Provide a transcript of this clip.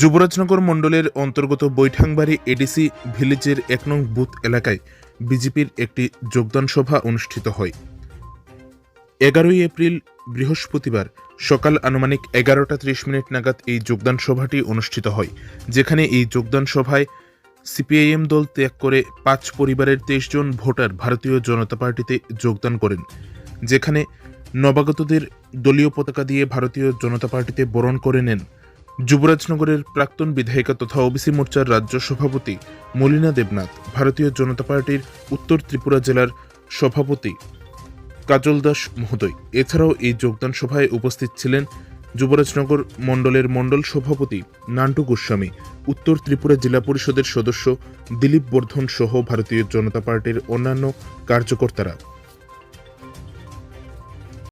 যুবরাজনগর মণ্ডলের অন্তর্গত বৈঠাংবাড়ি এডিসি ভিলেজের এক নং বুথ এলাকায় বিজেপির একটি যোগদান সভা অনুষ্ঠিত হয়। এগারোই এপ্রিল বৃহস্পতিবার সকাল আনুমানিক এগারোটা ত্রিশ মিনিট নাগাদ এই যোগদান সভাটি অনুষ্ঠিত হয়, যেখানে এই যোগদান সভায় সিপিআইএম দল ত্যাগ করে পাঁচ পরিবারের তেইশ জন ভোটার ভারতীয় জনতা পার্টিতে যোগদান করেন, যেখানে নবাগতদের দলীয় পতাকা দিয়ে ভারতীয় জনতা পার্টিতে বরণ করে নেন। যুবরাজনগরের প্রাক্তন বিধায়িকা তথা ওবিসি মোর্চার রাজ্য সভাপতি মলিনা দেবনাথ, ভারতীয় জনতা পার্টির উত্তর ত্রিপুরা জেলার সভাপতি কাজল দাস মহোদয়। এছাড়াও এই যোগদান সভায় উপস্থিত ছিলেন যুবরাজনগর মণ্ডলের মণ্ডল সভাপতি নান্টু গোস্বামী, উত্তর ত্রিপুরা জেলা পরিষদের সদস্য দিলীপ বর্ধন সহ ভারতীয় জনতা পার্টির অন্যান্য কার্যকর্তারা।